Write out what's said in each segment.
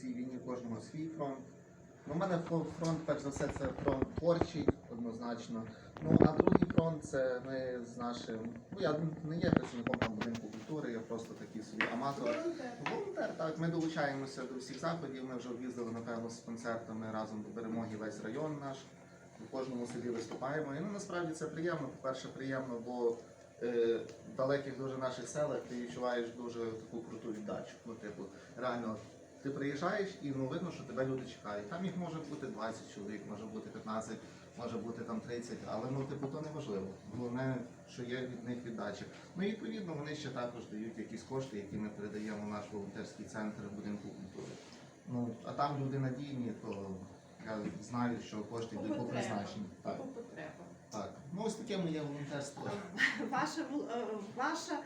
цій війні в кожного свій фронт. Ну, у мене фронт, перш за все, це фронт творчий, однозначно. Ну, а другий фронт це ми з нашим. Ну, я не є працівником там будинку культури, я просто такий собі аматор. Волонтер, так. Ми долучаємося до всіх заходів. Ми вже об'їздили, напевно, з концертами разом до перемоги весь район наш. У кожному селі виступаємо. І ну, насправді це приємно. По-перше, приємно, бо е, в далеких дуже наших селах ти відчуваєш дуже таку круту віддачу. Ну, типу, реально, ти приїжджаєш і ну, видно, що тебе люди чекають. Там їх може бути 20 чоловік, може бути 15, може бути там 30, але ну, типу, то не важливо. Головне, що є від них віддача. Ну і відповідно вони ще також дають якісь кошти, які ми передаємо в наш волонтерський центр будинку культури. Ну, а там люди надійні, то я знаю, що кошти йдуть по призначенню. Так, так. Ну ось таке моє волонтерство. Ваша, е, ваша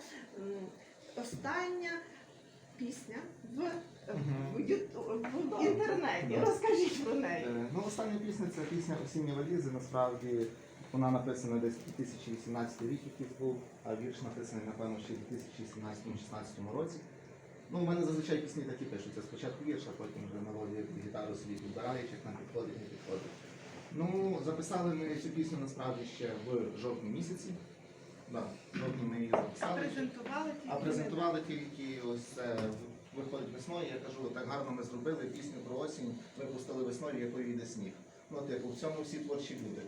остання пісня в, Мгм. в, юту- в інтернеті. Розкажіть про неї. Е, Ну, остання пісня це пісня Осінні валізи. Насправді вона написана десь 2018 рік, якийсь був, а вірш написаний, напевно, ще в 2017-16 році. Ну, у мене зазвичай пісні такі пишуться. Спочатку вірш, а потім вже мелодію під гітару собі підбираєш, як нам підходить, не підходить. Ну, записали ми цю пісню насправді ще в жовтні місяці. Да, жовтні ми її А записали. презентували тільки А презентували тільки ось це виходить весною. Я кажу, так гарно ми зробили пісню про осінь, випустили весною, якою йде сніг. Ну, типу, в цьому всі творчі люди.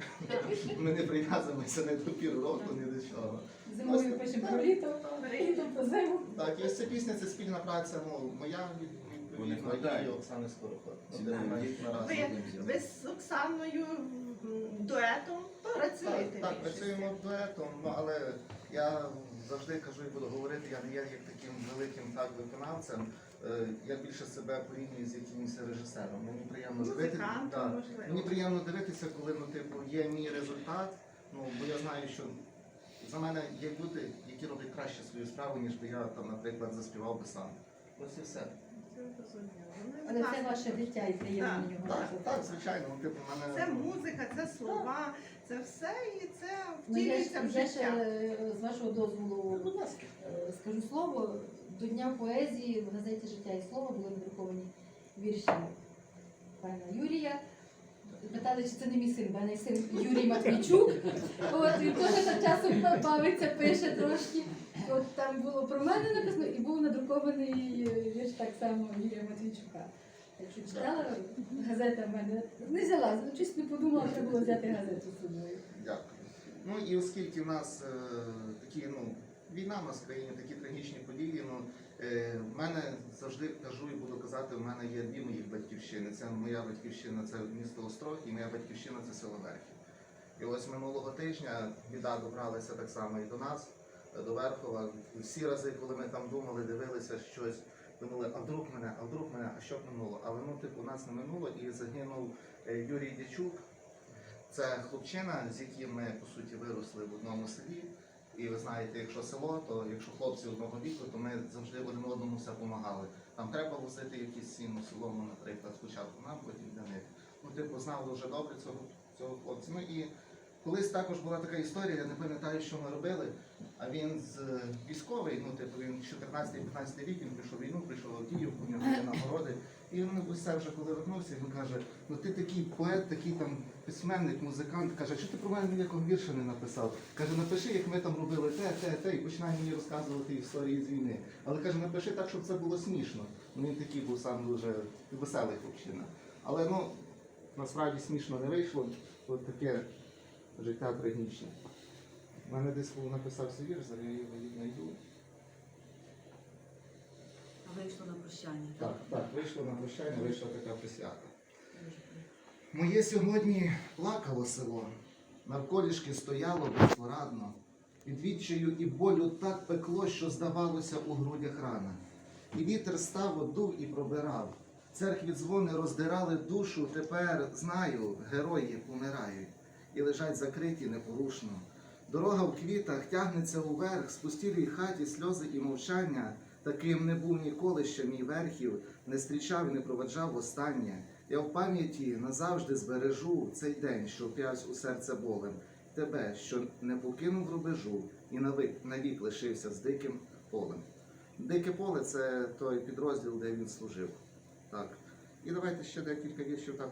Ми не прив'язуємося не до пір року, ні до чого. Зимою пишемо про літо, літом про зиму. Так, і ось ця пісня це спільна праця, ну, моя від- Вони відповідно і вкладають. Оксани Скороход. Ви, ви з Оксаною дуетом працюєте. Так, так, працюємо дуетом, ну, але я завжди кажу і буду говорити, я не є як таким великим так виконавцем. Е, Я більше себе порівнюю з якимось режисером. Мені приємно дивитися. Да. Мені приємно дивитися, коли ну, типу, є мій результат. Ну, бо я знаю, що за мене є люди, які роблять краще свою справу, ніж би я там, наприклад, заспівав би сам. Ось і все. Але це ваше життя і приємно Так, на нього. Так, так, звичайно, ну, типу, мене. Це музика, це слова, це все і це Ну, я втілюється ж в ж життя. е, з вашого дозволу Будь ласка. е, скажу слово. До Дня поезії в газеті Життя і слово були надруковані вірші пана Юрія. Питали, чи це не мій син, бо мене син Юрій Матвійчук. От він теж там часом бавиться, пише трошки. От там було про мене написано і був надрукований е, вірш так само Юрія Матвійчука. Якщо читала, газета в мене не взяла, щось не подумала, треба було взяти газету з собою. Дякую. Ну і оскільки в нас е, такі, ну, війна в нас в країні, такі трагічні події, ну, е, в мене завжди кажу і буду казати, в мене є дві моїх батьківщини. Це моя батьківщина, це місто Острог, і моя батьківщина це село Верхів. І ось минулого тижня біда добралася так само і до нас, до Верхова. Всі рази, коли ми там думали, дивилися щось, думали, а вдруг мене, а вдруг мене, а що б минуло? Але ну, типу, нас не минуло і загинув е, Юрій Дячук. Це хлопчина, з яким ми по суті виросли в одному селі. І ви знаєте, якщо село, то якщо хлопці одного віку, то ми завжди один одному все допомагали. Там треба возити якісь сіно солому, наприклад, спочатку нам, потім для них. Ну, типу, знали вже добре цього, цього хлопця. Ну і колись також була така історія, я не пам'ятаю, що ми робили. А він з е, військовий, ну типу він 14-15 рік, він прийшов війну, прийшов Авдіївку, у нього є нагороди. І він це вже коли вернувся, він каже, ну ти такий поет, такий там письменник, музикант, каже, що ти про мене ніякого вірша не написав? Каже, напиши, як ми там робили те, те, те, і починає мені розказувати історії з війни. Але каже, напиши так, щоб це було смішно. Ну він такий був сам дуже веселий хлопчина. Але ну насправді смішно не вийшло. От таке життя трагічне. У мене десь написався вірш, зараз я його знайду. А Вийшло на прощання. Так, так, вийшло на прощання, вийшла така присвята. Моє сьогодні плакало село, навколішки стояло безпорадно. Від відчаю і болю так пекло, що здавалося у грудях рана. І вітер став одув і пробирав. Церкві дзвони роздирали душу, тепер знаю, герої помирають і лежать закриті непорушно. Дорога в квітах тягнеться уверх, спустілій хаті сльози і мовчання. Таким не був ніколи ще мій верхів, не зустрічав і не проведжав востаннє. Я в пам'яті назавжди збережу цей день, що вп'явсь у серце болем, тебе, що не покинув рубежу і навик, навік лишився з диким полем. Дике поле це той підрозділ, де він служив. Так. І давайте ще декілька віршів так.